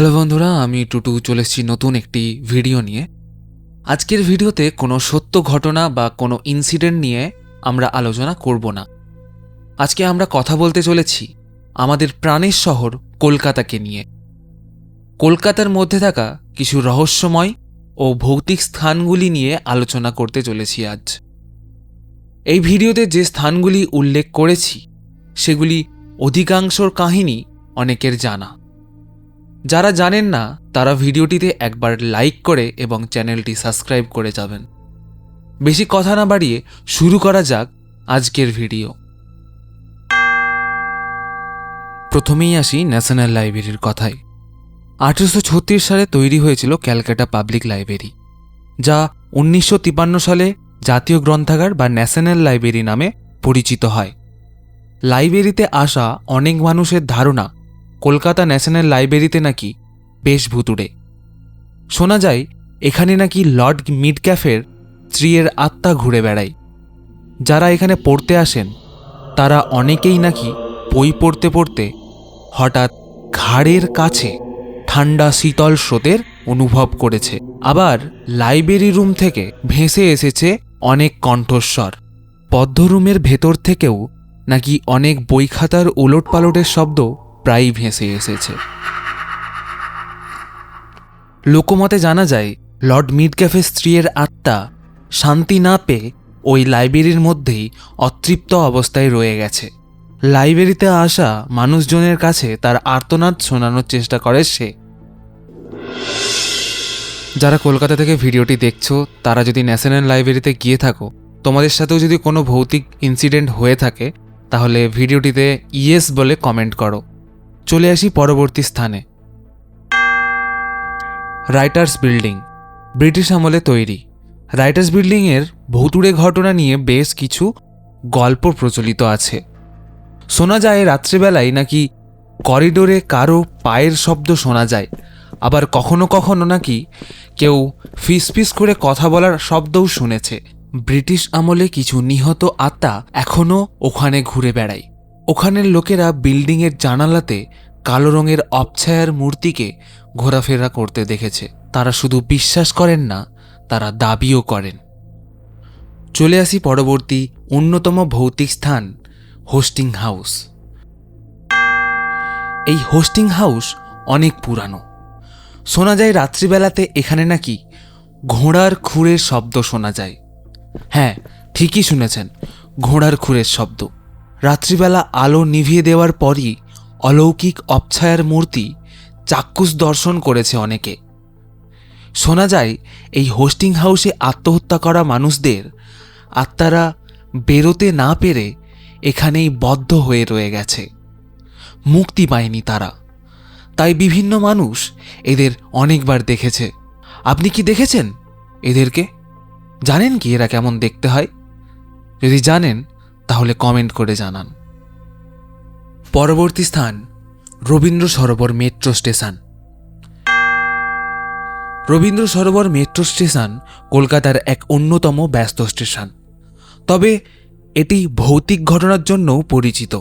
Hello বন্ধুরা, আমি টুটু, চলে এসেছি নতুন একটি ভিডিও নিয়ে। আজকের ভিডিওতে কোনো সত্য ঘটনা বা কোনো ইনসিডেন্ট নিয়ে আমরা আলোচনা করব না। আজকে আমরা কথা বলতে চলেছি আমাদের প্রাণের শহর কলকাতাকে নিয়ে। কলকাতার মধ্যে থাকা কিছু রহস্যময় ও ভৌতিক স্থানগুলি নিয়ে আলোচনা করতে চলেছি আজ। এই ভিডিওতে যে স্থানগুলি উল্লেখ করেছি, সেগুলি অধিকাংশর কাহিনী অনেকের জানা। যারা জানেন না, তারা ভিডিওটিতে একবার লাইক করে এবং চ্যানেলটি সাবস্ক্রাইব করে যাবেন। বেশি কথা না বাড়িয়ে শুরু করা যাক আজকের ভিডিও। প্রথমেই আসি ন্যাশনাল লাইব্রেরির কথায়। আঠেরোশো ছত্রিশ সালে তৈরি হয়েছিল ক্যালকাটা পাবলিক লাইব্রেরি, যা উনিশশো সালে জাতীয় গ্রন্থাগার বা ন্যাশনাল লাইব্রেরি নামে পরিচিত হয়। লাইব্রেরিতে আসা অনেক মানুষের ধারণা কলকাতা ন্যাশনাল লাইব্রেরিতে নাকি বেশ ভুতুড়ে শোনা যায়, এখানে নাকি লর্ড মিড ক্যাফের স্ত্রীর আত্মা ঘুরে বেড়ায়। যারা এখানে পড়তে আসেন, তারা অনেকেই নাকি বই পড়তে পড়তে হঠাৎ ঘাড়ের কাছে ঠান্ডা শীতল স্রোতের অনুভব করেছে। আবার লাইব্রেরি রুম থেকে ভেসে এসেছে অনেক কণ্ঠস্বর। পদ্মরুমের ভেতর থেকেও নাকি অনেক বই খাতার ওলট পালটের শব্দ প্রায়ই ভেসে এসেছে। লোকমতে জানা যায়, লর্ড মিড ক্যাফে স্ত্রীর আত্মা শান্তি না পেয়ে ওই লাইব্রেরির মধ্যেই অতৃপ্ত অবস্থায় রয়ে গেছে। লাইব্রেরিতে আসা মানুষজনের কাছে তার আর্তনাদ শোনানোর চেষ্টা করে সে। যারা কলকাতা থেকে ভিডিওটি দেখছ, তারা যদি ন্যাশনাল লাইব্রেরিতে গিয়ে থাকো, তোমাদের সাথেও যদি কোনো ভৌতিক ইনসিডেন্ট হয়ে থাকে, তাহলে ভিডিওটিতে ইয়েস বলে কমেন্ট করো। চলে আসি পরবর্তী স্থানে। রাইটার্স বিল্ডিং ব্রিটিশ আমলে তৈরি। রাইটার্স বিল্ডিংয়ের ভৌতুড়ে ঘটনা নিয়ে বেশ কিছু গল্প প্রচলিত আছে। শোনা যায় রাত্রিবেলায় নাকি করিডোরে কারও পায়ের শব্দ শোনা যায়। আবার কখনো কখনো নাকি কেউ ফিস ফিস করে কথা বলার শব্দও শুনেছে। ব্রিটিশ আমলে কিছু নিহত আত্মা এখনও ওখানে ঘুরে বেড়ায়। ওখানের লোকেরা বিল্ডিংয়ের জানালাতে কালো রঙের অপছায়ার মূর্তিকে ঘোরাফেরা করতে দেখেছে। তারা শুধু বিশ্বাস করেন না, তারা দাবিও করেন। চলে আসি পরবর্তী অন্যতম ভৌতিক স্থান, হোস্টিং হাউস। এই হোস্টিং হাউস অনেক পুরানো। শোনা যায় রাত্রিবেলাতে এখানে নাকি ঘোড়ার খুরের শব্দ শোনা যায়। হ্যাঁ ঠিকই শুনেছেন, ঘোড়ার খুরের শব্দ। রাত্রিবেলা আলো নিভিয়ে দেওয়ার পরই অলৌকিক অপছায়ার মূর্তি চাক্ষুষ দর্শন করেছে অনেকে। শোনা যায়, এই হোস্টিং হাউসে আত্মহত্যা করা মানুষদের আত্মারা বেরোতে না পেরে এখানেই বদ্ধ হয়ে রয়ে গেছে। মুক্তি পায়নি তারা। তাই বিভিন্ন মানুষ এদের অনেকবার দেখেছে। আপনি কি দেখেছেন এদেরকে? জানেন কি এরা কেমন দেখতে হয়? যদি জানেন তাহলে কমেন্ট করে জানান। পরবর্তী স্থান, Rabindra Sarobar metro station. Rabindra Sarobar metro station কলকাতার এক অন্যতম ব্যস্ত স্টেশন। তবে এটি ভৌতিক ঘটনার জন্যও পরিচিত।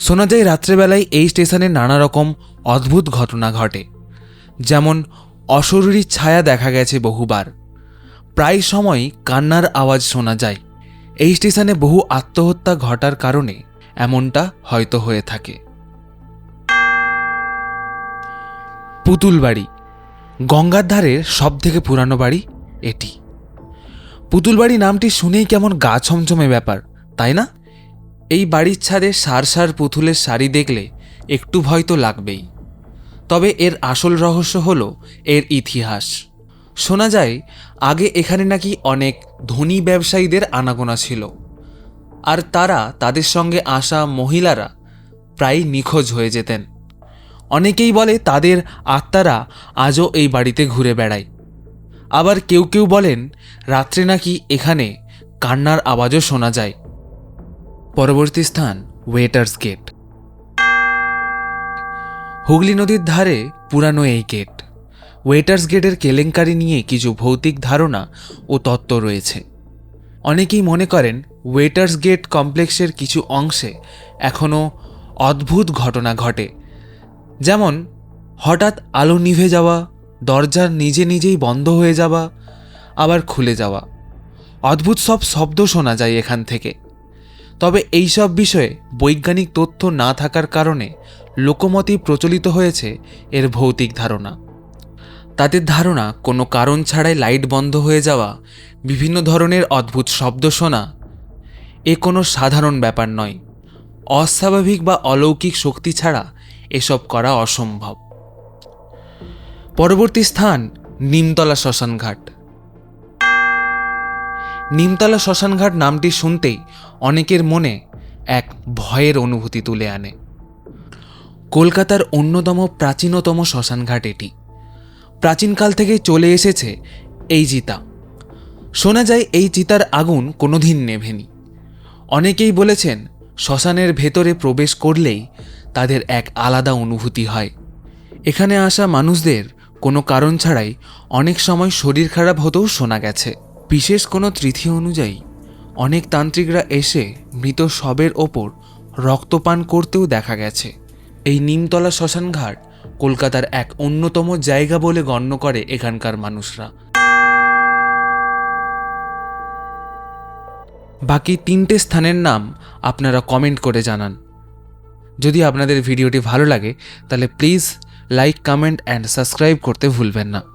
শোনা যায়, রাত্রেবেলায় এই স্টেশনে নানা রকম অদ্ভুত ঘটনা ঘটে। যেমন, অশরীরী ছায়া দেখা গেছে বহুবার। প্রায় সময় কান্নার আওয়াজ শোনা যায়। এই স্টেশনে বহু আত্মহত্যা ঘটার কারণে এমনটা হয়তো হয়ে থাকে। পুতুল বাড়ি। গঙ্গার ধারের সব থেকে পুরানো বাড়ি এটি। পুতুল বাড়ি নামটি শুনেই কেমন গা ছমছমে ব্যাপার, তাই না? এই বাড়ির ছাদে সার সার পুতুলের শাড়ি দেখলে একটু ভয় তো লাগবেই। তবে এর আসল রহস্য হল এর ইতিহাস। শোনা যায়, আগে এখানে নাকি অনেক ধনী ব্যবসায়ীদের আনাগোনা ছিল। আর তারা তাদের সঙ্গে আসা মহিলারা প্রায় নিখোঁজ হয়ে যেতেন। অনেকেই বলে তাদের আত্মারা আজও এই বাড়িতে ঘুরে বেড়ায়। আবার কেউ কেউ বলেন, রাত্রে নাকি এখানে কান্নার আওয়াজও শোনা যায়। পরবর্তী স্থান, ওয়েটার্স গেট। হুগলি নদীর ধারে পুরানো এই গেট। ওয়েটার্স গেটের কেলেঙ্কারি নিয়ে কিছু ভৌতিক ধারণা ও তত্ত্ব রয়েছে। অনেকেই মনে করেন ওয়েটার্স গেট কমপ্লেক্সের কিছু অংশে এখনও অদ্ভুত ঘটনা ঘটে। যেমন, হঠাৎ আলো নিভে যাওয়া দরজার নিজে নিজেই বন্ধ হয়ে যাওয়া, আবার খুলে যাওয়া। অদ্ভুত সব শব্দ শোনা যায় এখান থেকে। তবে এই সব বিষয়ে বৈজ্ঞানিক তথ্য না থাকার কারণে লোকমতেই প্রচলিত হয়েছে এর ভৌতিক ধারণা। তাদের ধারণা, কোনো কারণ ছাড়াই লাইট বন্ধ হয়ে যাওয়া, বিভিন্ন ধরনের অদ্ভুত শব্দ শোনা, এ কোনো সাধারণ ব্যাপার নয়। অস্বাভাবিক বা অলৌকিক শক্তি ছাড়া এসব করা অসম্ভব। পরবর্তী স্থান, নিমতলা শ্মশানঘাট। নিমতলা শ্মশানঘাট নামটি শুনতেই অনেকের মনে এক ভয়ের অনুভূতি তুলে আনে। কলকাতার অন্যতম প্রাচীনতম শ্মশানঘাট এটি। প্রাচীনকাল থেকেই চলে এসেছে এই চিতা শোনা যায় এই চিতার আগুন কোনোদিন নেভেনি। অনেকেই বলেছেন, শ্মশানের ভেতরে প্রবেশ করলেই তাদের এক আলাদা অনুভূতি হয়। এখানে আসা মানুষদের কোনো কারণ ছাড়াই অনেক সময় শরীর খারাপ হতেও শোনা গেছে। বিশেষ কোনো তৃতীয় অনুযায়ী, অনেক তান্ত্রিকরা এসে মৃত শবের ওপর রক্তপান করতেও দেখা গেছে। এই নিমতলা শ্মশানঘাট কলকাতার এক অন্যতম জায়গা বলে গণ্য করে এখানকার মানুষরা। বাকি তিনটে স্থানের নাম আপনারা কমেন্ট করে জানান। যদি আপনাদের ভিডিওটি ভালো লাগে, তাহলে please like, comment, and subscribe করতে ভুলবেন না।